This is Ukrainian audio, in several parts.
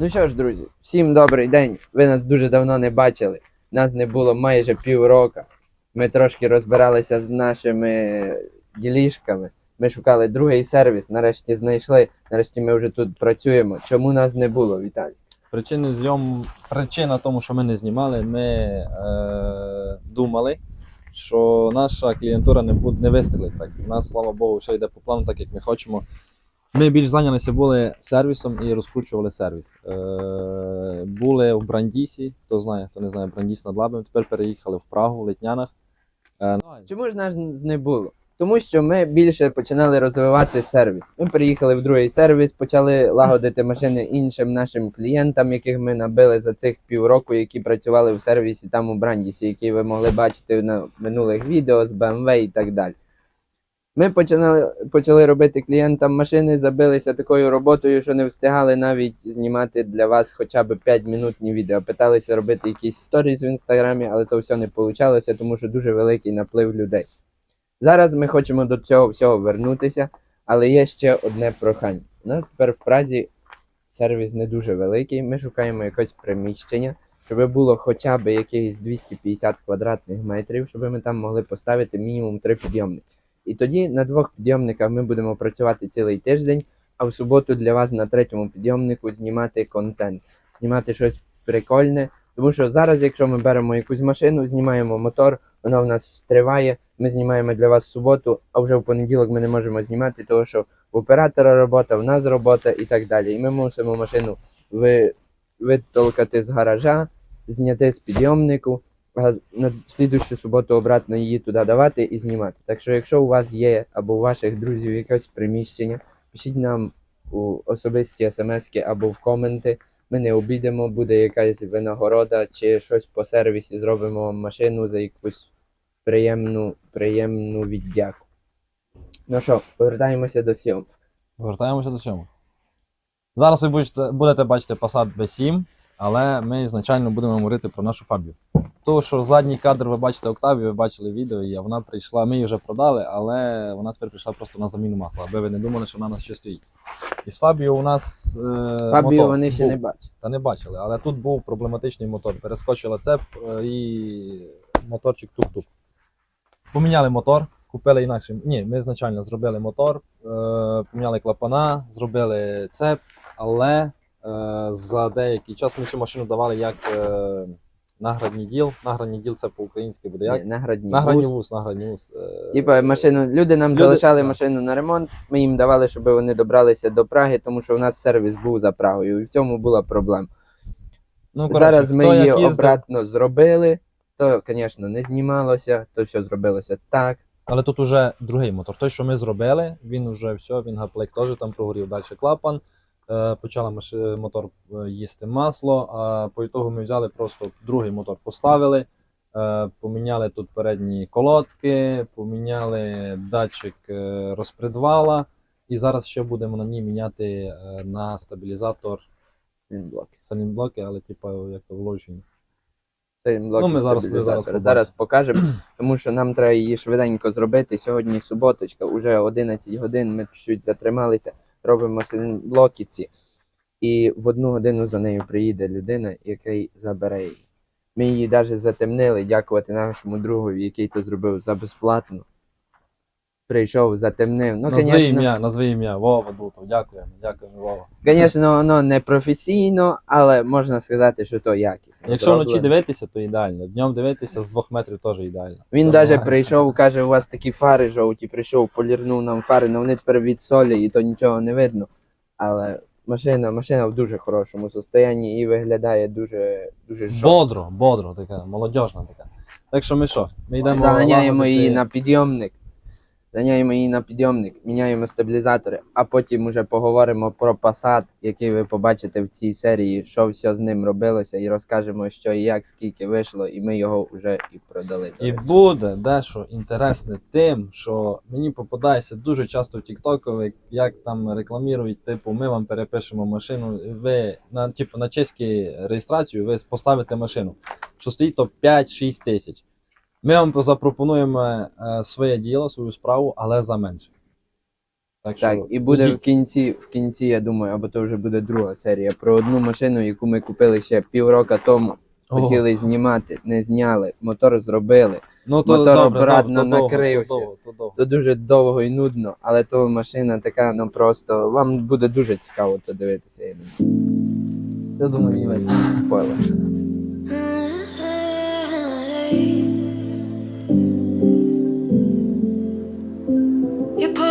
Ну що ж, друзі, всім добрий день. Ви нас дуже давно не бачили. Нас не було майже півроку. Ми трошки розбиралися з нашими ділішками. Ми шукали другий сервіс, нарешті знайшли. Нарешті ми вже тут працюємо. Чому нас не було, Віталій? Причини зйом... Причина тому, що ми не знімали, ми е... думали, що наша клієнтура не буде не вистрілить. Так. У нас, слава Богу, все йде по плану, так як ми хочемо. Ми більш зайнялися були сервісом і розкручували сервіс. Е... Були в Брандісі, хто знає, хто не знає, Брандіс над Лабем. Тепер переїхали в Прагу, в Летнянах. Е... ну, Чому ж нас не було? Тому що ми більше починали розвивати сервіс. Ми приїхали в другий сервіс, почали лагодити машини іншим нашим клієнтам, яких ми набили за цих півроку, які працювали в сервісі там у Брандісі, які ви могли бачити на минулих відео з BMW і так далі. Ми починали, почали робити клієнтам машини, забилися такою роботою, що не встигали навіть знімати для вас хоча б 5-минутні відео. Питалися робити якісь сторіс в інстаграмі, але то все не вийшло, тому що дуже великий наплив людей. Зараз ми хочемо до цього всього вернутися, але є ще одне прохання. У нас тепер в Празі сервіс не дуже великий. Ми шукаємо якесь приміщення, щоб було хоча б якихось 250 квадратних метрів, щоб ми там могли поставити мінімум три підйомники. І тоді на двох підйомниках ми будемо працювати цілий тиждень, а в суботу для вас на третьому підйомнику знімати контент, знімати щось прикольне. Тому що зараз, якщо ми беремо якусь машину, знімаємо мотор, вона в нас триває. Ми знімаємо для вас суботу, а вже в понеділок ми не можемо знімати, тому що в оператора робота, в нас робота і так далі. І ми мусимо машину ви, витолкати з гаража, зняти з підйомнику, на слідущу суботу обратно її туди давати і знімати. Так що, якщо у вас є або у ваших друзів якесь приміщення, пишіть нам у особисті смски або в коменти. Ми не обійдемо, буде якась винагорода чи щось по сервісі, зробимо вам машину за якусь приємну, приємну віддяку. Ну що, повертаємося до сьом. Повертаємося до цього. Зараз ви будете, будете бачити Passat B7, але ми ізначально будемо говорити про нашу фабію. То, що задній кадр ви бачите Октаві, ви бачили відео, і вона прийшла, ми її вже продали, але вона тепер прийшла просто на заміну масла, аби ви не думали, що вона у нас ще стоїть. І з Фабіо у нас. Е, Фабію мотор вони ще був. не бачать. Та не бачили, але тут був проблематичний мотор. Перескочила цеп е, і моторчик тук-тук. Поміняли мотор, купили інакше. Ні, ми значально зробили мотор, е, поміняли клапана, зробили цеп, але за деякий час ми цю машину давали як е, наградний діл. Наградний діл це по-українськи буде як? Ні, Наградні Наградний вуз. наградний вуз. е, Типа машину, люди нам Люди- залишали машину на ремонт, ми їм давали, щоб вони добралися до Праги, тому що у нас сервіс був за Прагою, і в цьому була проблема. Ну, коротше, Зараз ми її їздив, обратно зробили, то, звісно, не знімалося, то все зробилося так. Але тут уже другий мотор. Той, що ми зробили, він уже все, він гаплик теж там прогорів далі клапан. Е, почала мотор е, їсти масло. А по ітогу ми взяли просто другий мотор поставили, е, поміняли тут передні колодки, поміняли датчик розпредвала. І зараз ще будемо на ній міняти на стабілізатор Блоки. салінблоки, але типу як то вложені. Ну, ми зараз- зараз зараз покажемо, тому що нам треба її швиденько зробити. Сьогодні суботочка, уже 11 годин, ми чуть затрималися, робимо синблокіці. І в одну годину за нею приїде людина, який забере її. Ми її навіть затемнили, дякувати нашому другу, який то зробив за безплатно. Прийшов, затемнив. Ну, назви звісно, ім'я, назви ім'я. Вова Дутов. Дякуємо, дякуємо, Вова. звісно, воно не професійно, але можна сказати, що то якісно. Якщо вночі дивитися, то ідеально. Днем дивитися з двох метрів теж ідеально. Він навіть прийшов, каже, у вас такі фари жовті, прийшов, полірнув нам фари, але вони тепер від солі і то нічого не видно. Але машина, машина в дуже хорошому стані і виглядає дуже, дуже жорстко. Бодро, бодро, така, молодіжна така. Так що ми що? Ми йдемо. Заганяємо її на підйомник. Заганяємо її на підйомник, міняємо стабілізатори, а потім уже поговоримо про Passat, який ви побачите в цій серії, що все з ним робилося, і розкажемо, що і як, скільки вийшло, і ми його вже і продали. І буде дещо інтересне тим, що мені попадається дуже часто в TikTok, як там рекламують, типу, ми вам перепишемо машину, ви на типу на чеську реєстрацію ви поставите машину, що стоїть то 5-6 тисяч. Ми вам запропонуємо е, своє діло, свою справу, але за менше. Так, що Так, і буде в кінці, в кінці, я думаю, або то вже буде друга серія про одну машину, яку ми купили ще півроку тому. Ого. Хотіли знімати, не зняли, мотор зробили. ну, мотор добре, обратно добре, то довго, накрився. то довго, то довго. То дуже довго і нудно, але то машина така, ну просто вам буде дуже цікаво то дивитися. Я думаю. Я думаю. Спойлер.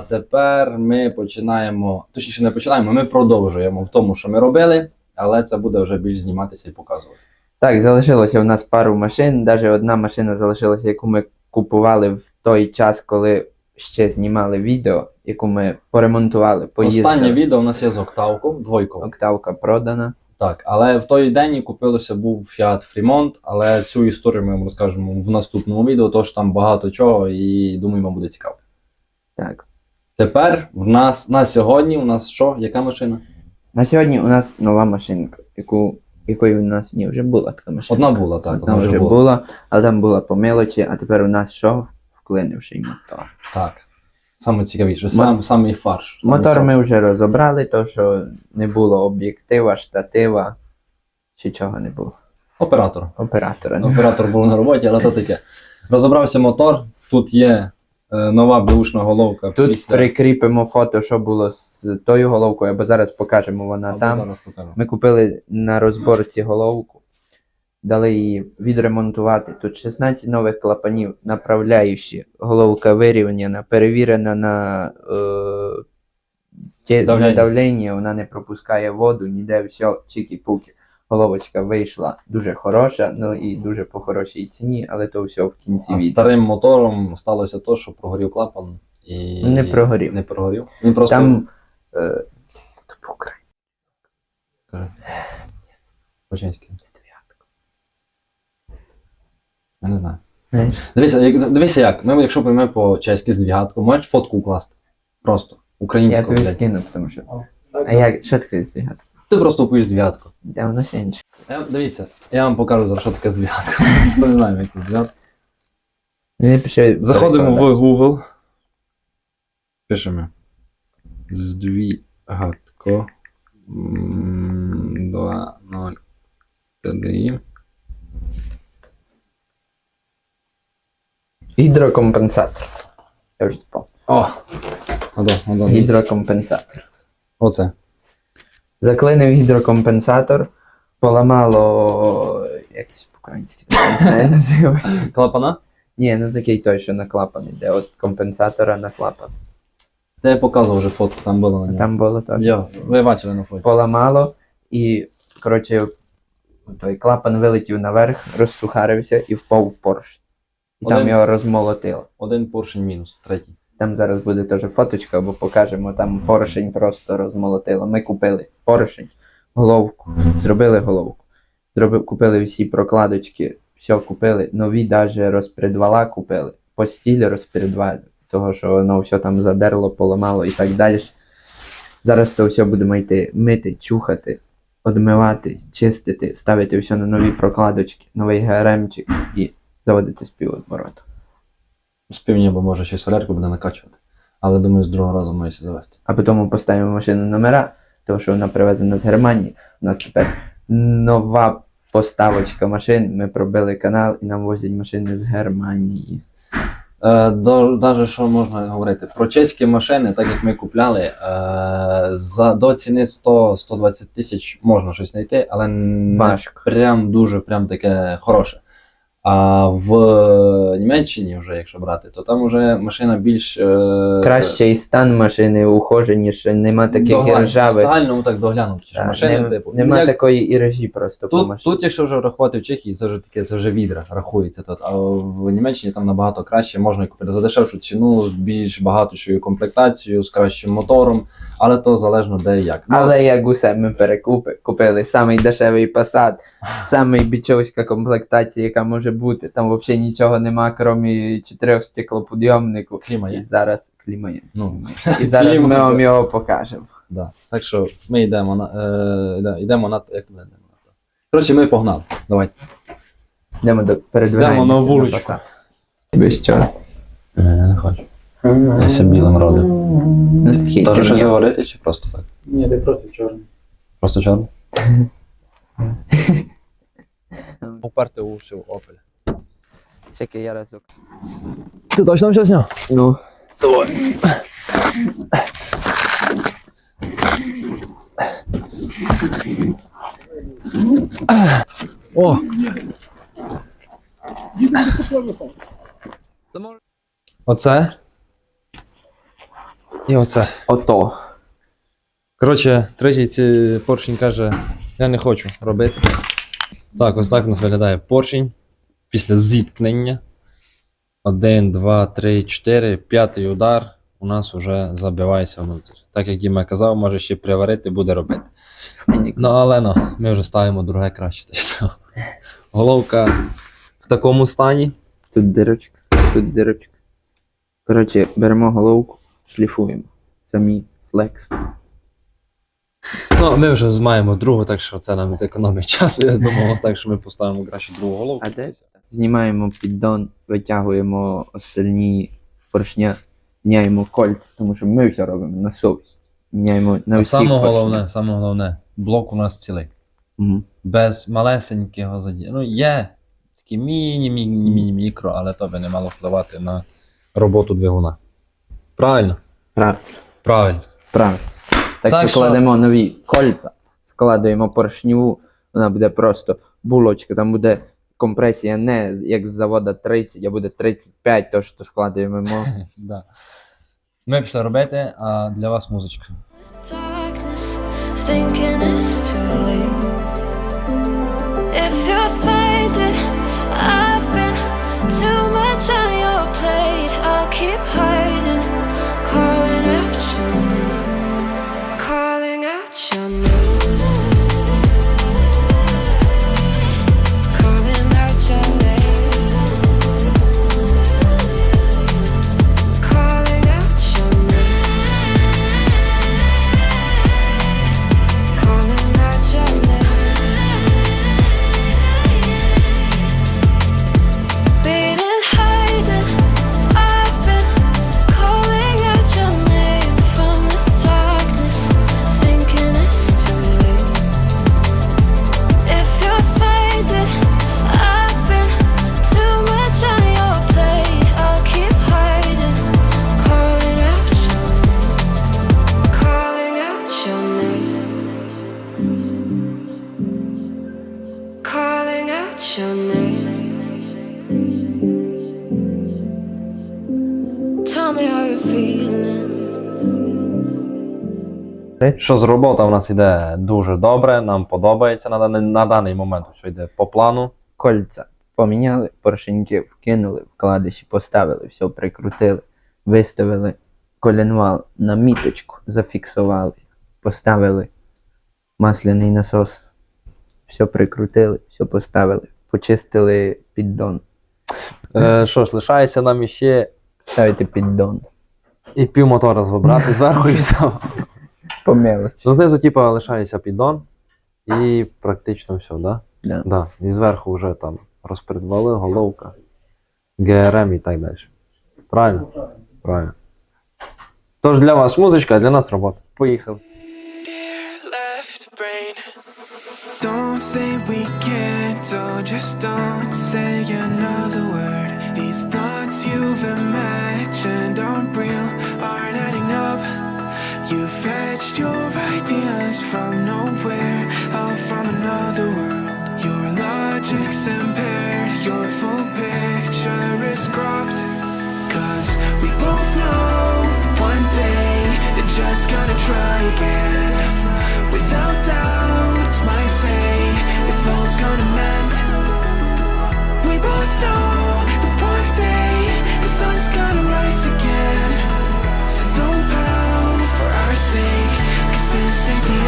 А тепер ми починаємо, точніше не починаємо, ми продовжуємо в тому, що ми робили, але це буде вже більш зніматися і показувати. Так, залишилося у нас пару машин. Навіть одна машина залишилася, яку ми купували в той час, коли ще знімали відео, яку ми поремонтували, поїздили. Останнє відео у нас є з октавку, двойково. Октавка продана. Так, але в той день і купилося був Fiat Fremont, але цю історію ми вам розкажемо в наступному відео, тож там багато чого і думаю, вам буде цікаво. Так. Тепер в нас на сьогодні у нас що? Яка машина? На сьогодні у нас нова машинка, яку, якої у нас ні, вже була така машинка. Одна була, так. Одна вже була. але там була по мелочі, а тепер у нас що? Вклинивший мотор. Так. Саме цікавіше, сам, самий фарш. Саме Мотор ми вже розібрали, то що не було об'єктива, штатива, чи чого не було. Оператор. Оператора не було. Оператор був на роботі, але то таке. Розібрався мотор, тут є нова беушна головка. Тут після- прикріпимо фото, що було з тою головкою, або зараз покажемо вона Або там. зараз. Ми купили на розборці головку, дали її відремонтувати. Тут 16 нових клапанів, направляючі, головка вирівняна, перевірена на е, Давлення. давлення, вона не пропускає воду, ніде все, чики-пуки. Головочка вийшла дуже хороша, ну і дуже по хорошій ціні, але то все в кінці А відео. старим мотором сталося то, що прогорів клапан і. Не прогорів. Не прогорів. Він просто. Там е. По-чеськи. Я не знаю. Знаєш? Дивися, як, дивися як. Ми, якщо ми по чеськи з двігатку, можеш фотку укласти. Просто. Я Українську. тобі скину, тому що. А як що таке здвігати? Ти просто впоїш двігатку. Де воно сінче? Дивіться, я вам покажу зараз, що таке з двігатку. Просто не знаю, як це. Заходимо в. Google. Пишемо. Здвігатко. 2.0 TDI. Гідрокомпенсатор. Я вже спав. О! Гідрокомпенсатор. Оце. Заклинив гідрокомпенсатор, поламало. Як це по-українськи не знаю, називати. Клапана? Ні, не такий той, що на клапан іде. От компенсатора на клапан. Та я показував вже фотку, там було на ньому. там було теж. Йо, ви бачили на фото. Поламало і, коротше, той клапан вилетів наверх, розсухарився і впав в порш. І там Один- його розмолотило. Один поршень мінус, третій. Там зараз буде теж фоточка, бо покажемо, там поршень просто розмолотило. Ми купили поршень, головку, зробили головку. Зробив, купили всі прокладочки, все купили, нові даже розпредвала купили, постіль розпредвал, того що воно все там задерло, поламало і так далі. Зараз то все будемо йти мити, чухати, одмивати, чистити, ставити все на нові прокладочки, новий ГРМчик і заводити співоборот. З півніба може ще солярку буде накачувати. Але думаю, з другого разу має завести. а потім поставимо машину номера, тому що вона привезена з Германії. У нас тепер нова поставочка машин. Ми пробили канал і нам возять машини з Германії. Е, даже що можна говорити? Про чеські машини, так як ми купляли, е, за, до ціни 100-120 тисяч можна щось знайти, але не Важко. прям дуже прям таке хороше. А в Німеччині, вже якщо брати, то там вже машина більш е, Кращий стан машини, ухоженіше, нема таких доглянута, ржавих. В загальному так доглянуті Так, машини, нем- типу. нема як- такої іржі просто по Тут, машині. тут, якщо вже рахувати в Чехії, це вже таке, це вже відра рахується тут. А в Німеччині там набагато краще можна купити за дешевшу ціну, більш багатшою комплектацією, з кращим мотором, але то залежно де і як. Ну, Але як усе ми перекупи, купили самий дешевий Passat, самий бічовська комплектація, яка може бути. Там взагалі нічого нема, крім чотирьох стеклоподйомнику. кліма І зараз кліма є. Ну, І зараз Кліма ми вам його покажемо. да. Так що ми йдемо на е, да, йдемо на як ми йдемо на то. Коротше, ми погнали. Давайте. Йдемо до передвигаємося Йдемо на вуличку. Passat. Тобі що? Я не хочу. Ся білим родив. Ну, Тоже щось говорити чи просто так? Ні, ти просто чорний. Просто чорно? Уперти у всю опель. Чекай, я разок. Ти точно все зняв? Ну. О! Оце. І оце. Ото. Коротше, третій ці поршень каже, я не хочу робити. Так, ось так у нас виглядає поршень після зіткнення. Один, два, три, чотири, п'ятий удар у нас вже забивається внутрі. Так як Діма казав, може ще приварити, буде робити. Ну, але ну, ми вже ставимо друге краще. Головка в такому стані. Тут дирочка, тут дирочка. Коротше, беремо головку, шліфуємо. Самі флекс. Ну, ми вже маємо другу, так що це нам зекономить часу. Я думав, так що ми поставимо краще другу головку. А де? Знімаємо піддон, витягуємо остальні поршня, міняємо кольт, тому що ми все робимо на совість. Міняємо на А саме головне, саме головне, блок у нас цілий. Мгм. Без малесенького заді. Ну, є такі міні-міні-міні-мікро, але то би не мало впливати на роботу двигуна. Правильно? Правильно. Правильно. Правильно. Так, Так що кладемо нові кольця, складуємо поршню, вона буде просто булочка, там буде компресія не як з завода 30, а буде 35, то що складуємо. ми. Да. Ми пішли робити, а для вас музичка. darkness, thinking it's too late. Що з робота в нас йде дуже добре, нам подобається на даний, на даний момент все йде по плану. Кольця поміняли, поршеньки вкинули, вкладиші поставили, все прикрутили, виставили колінвал на міточку, зафіксували, поставили масляний насос, все прикрутили, все поставили, почистили піддон. Е, що ж, лишається нам іще Ставити піддон. і пів мотора вибрати зверху і все. По мелочі. Ну, знизу, типа, лишається піддон і практично все, да? Да. Да. І зверху вже там розпредвали, головка, ГРМ і так далі. Правильно? Правильно. Тож для вас музичка, а для нас робота. Поїхали. Don't say we can't, oh, just don't say another word. These thoughts you've imagined aren't real, aren't adding up. You fetched your ideas from nowhere, all from another world. Your logic's impaired, your full picture is cropped. Cause we both know one day they're just gonna try again. Without doubt, my say if all's gonna mend. simply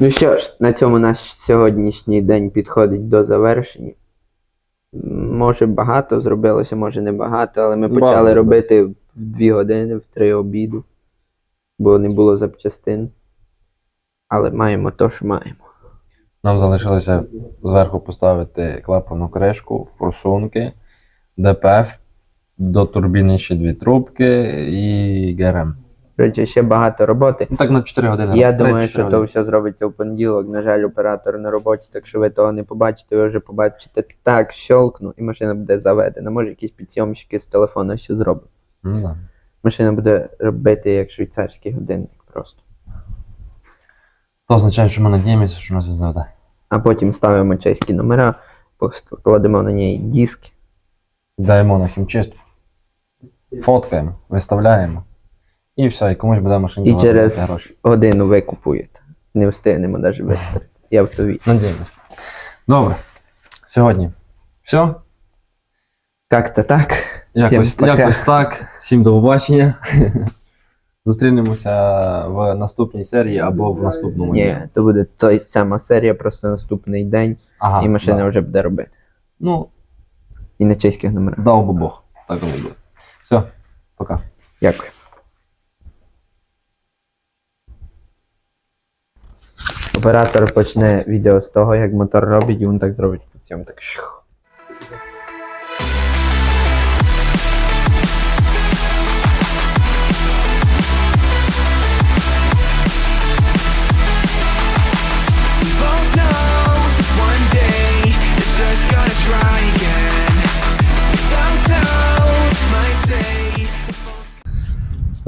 Ну що ж, на цьому наш сьогоднішній день підходить до завершення. Може багато зробилося, може не багато, але ми почали Багато. робити в дві години, в три обіду, бо не було запчастин. Але маємо то, що маємо. Нам залишилося зверху поставити клапану кришку, форсунки, ДПФ, до турбіни ще дві трубки і ГРМ. Коротше, ще багато роботи. Ну так на 4 години. Я Три- думаю, чотири що то все зробиться в понеділок. На жаль, оператор на роботі, так що ви того не побачите, ви вже побачите так, щелкну, і машина буде заведена. Може, якісь підсйомщики з телефона ще зробимо. Ну, да. Машина буде робити як швейцарський годинник просто. То означає, що ми надіємося, що нас заведе. А потім ставимо чеські номера, покладемо на неї диски. Даємо на хімчистку, фоткаємо, виставляємо. І все, і комусь буде машині І через гроші. годину ви купуєте. Не встигнемо навіть виставити. Я в тобі. Надіємося. Добре. Сьогодні все. Як-то так. Якось, Всім пока. якось так. Всім до побачення. Зустрінемося в наступній серії або в наступному Ні, то буде той сама серія, просто наступний день, Ага, і машина да. вже буде робити. Ну, І на чеських номерах. дав би Бог. Так воно і буде. Все, пока. Дякую. Оператор почне відео з того, як мотор робить, і він так зробить по цьому так.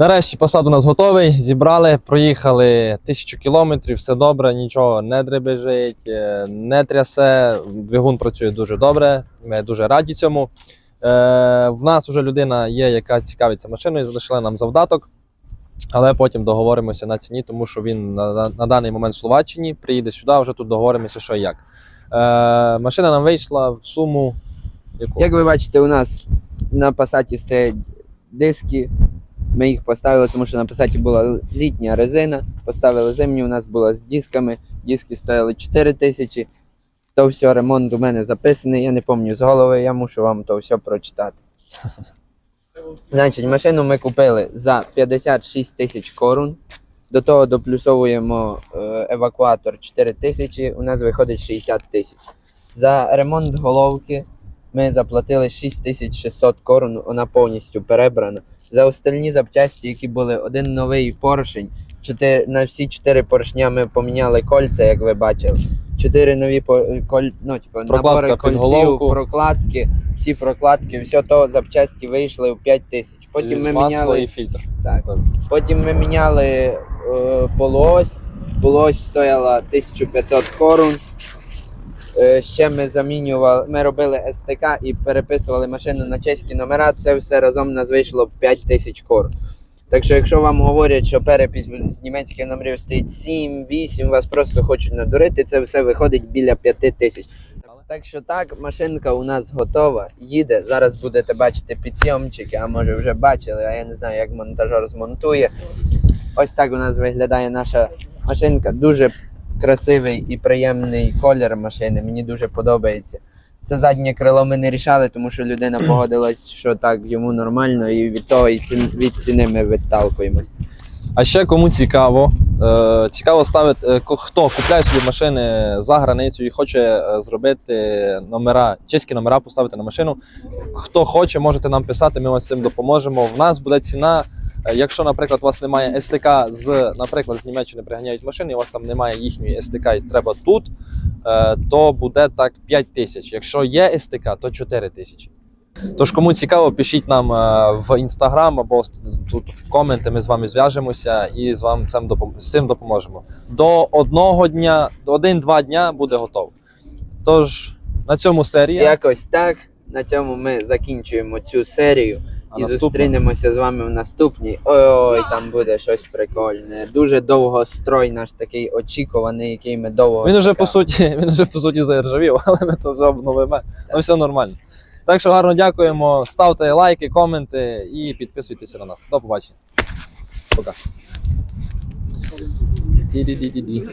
Нарешті посад у нас готовий. Зібрали, проїхали тисячу кілометрів, все добре, нічого не дребежить, е, не трясе. Двигун працює дуже добре. Ми дуже раді цьому. Е, в нас вже людина є, яка цікавиться машиною, залишила нам завдаток. Але потім договоримося на ціні, тому що він на, на, даний момент в Словаччині приїде сюди, вже тут договоримося, що і як. Е, машина нам вийшла в суму. Яку? Як ви бачите, у нас на пасаті стоять диски. Ми їх поставили, тому що на пасаті була літня резина. Поставили зимню, у нас була з дисками. Диски стояли 4 тисячі. То все, ремонт у мене записаний, я не пам'ятаю з голови, я мушу вам то все прочитати. Значить, машину ми купили за 56 тисяч корун. До того доплюсовуємо е, евакуатор 4 тисячі, у нас виходить 60 тисяч. За ремонт головки ми заплатили 6600 корун, вона повністю перебрана. За остальні запчасті, які були один новий поршень, чотири, на всі чотири поршня ми поміняли кольця, як ви бачили. Чотири нові коль, ну, типу, Прокладка набори під кольців, головку. прокладки, всі прокладки, все то запчасті вийшли в 5 тисяч. Потім ми Масло міняли і фільтр. так. Потім ми міняли е, полуось. Полуось стояла 1500 корун. Е, ще ми замінювали, ми робили СТК і переписували машину на чеські номера. Це все разом нас вийшло 5000 корун. Так що, якщо вам говорять, що перепис з німецьких номерів стоїть 7, 8, вас просто хочуть надурити, це все виходить біля 5 тисяч. Так що так, машинка у нас готова, їде. Зараз будете бачити підсйомчики, а може вже бачили, а я не знаю, як монтажер змонтує. Ось так у нас виглядає наша машинка. Дуже красивий і приємний колір машини. Мені дуже подобається. Це заднє крило ми не рішали, тому що людина погодилась, що так йому нормально, і від того і ці, від ціни ми відталкуємось. А ще кому цікаво, е, цікаво ставити, е, хто купляє собі машини за границю і хоче е, зробити номера, чеські номера поставити на машину. Хто хоче, можете нам писати, ми вам з цим допоможемо. В нас буде ціна. Е, Якщо, наприклад, у вас немає СТК з, наприклад, з Німеччини приганяють машини, і у вас там немає їхньої СТК і треба тут, е, то буде так 5 тисяч. Якщо є СТК, то 4 тисячі. Тож, кому цікаво, пишіть нам е, в інстаграм або тут в коменти. Ми з вами зв'яжемося і з вами з цим допоможемо. До одного дня, до один-два дня буде готово. Тож на цьому серія. Якось так. На цьому ми закінчуємо цю серію і наступна- зустрінемося з вами в наступній. Ой, там буде щось прикольне. Дуже довгострой наш такий очікуваний, який ми довго. Він уже чекали. по суті, він уже по суті заіржавів, але ми це вже обновимо. Ну все нормально. Так що гарно дякуємо. Ставте лайки, коменти і підписуйтеся на нас. До побачення. Пока. Ді-ді-ді-ді-ді.